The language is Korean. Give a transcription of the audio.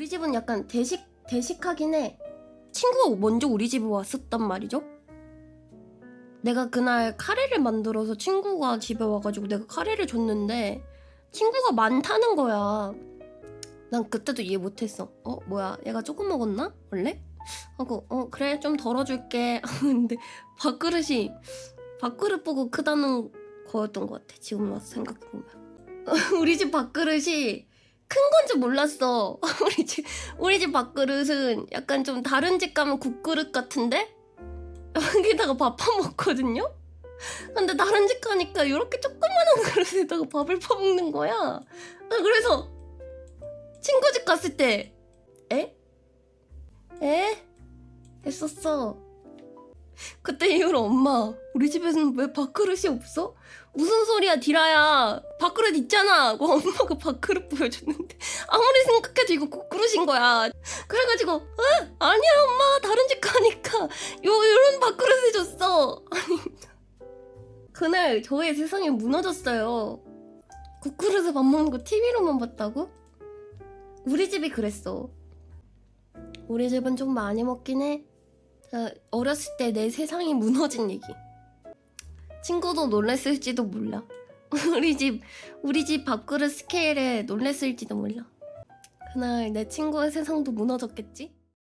우리 집은 약간 대식 대식하긴 해. 친구가 먼저 우리 집에 왔었단 말이죠. 내가 그날 카레를 만들어서 친구가 집에 와가지고 내가 카레를 줬는데 친구가 많다는 거야. 난 그때도 이해 못했어. 어 뭐야 얘가 조금 먹었나 원래? 하고 어 그래 좀 덜어줄게. 근데 밥그릇이 밥그릇 보고 크다는 거였던 것 같아. 지금 와서 생각해보면. 우리 집 밥그릇이 큰 건지 몰랐어. 우리 집 우리 집 밥그릇은 약간 좀 다른 집 가면 국그릇 같은데 여기다가 밥 퍼먹거든요. 근데 다른 집 가니까 이렇게 조그만한 그릇에다가 밥을 퍼먹는 거야. 아, 그래서 친구 집 갔을 때 에? 에? 했었어. 그때 이후로 엄마 우리 집에서는 왜 밥그릇이 없어? 무슨 소리야 디라야. 밥그릇 있잖아. 하고 엄마가 밥그릇 보여줬는데 아무리 생각해도 이거 국그릇인 거야. 그래가지고 어? 아니야 엄마. 다른 집 가니까 요 요런 밥그릇을 줬어. 그날 저의 세상이 무너졌어요. 국그릇에 밥 먹는 거 TV로만 봤다고? 우리 집이 그랬어. 우리 집은 좀 많이 먹긴 해. 자, 어렸을 때 내 세상이 무너진 얘기 친구도 놀랬을지도 몰라. 우리 집 우리 집 밥그릇 스케일에 놀랬을지도 몰라. 그날 내 친구의 세상도 무너졌겠지?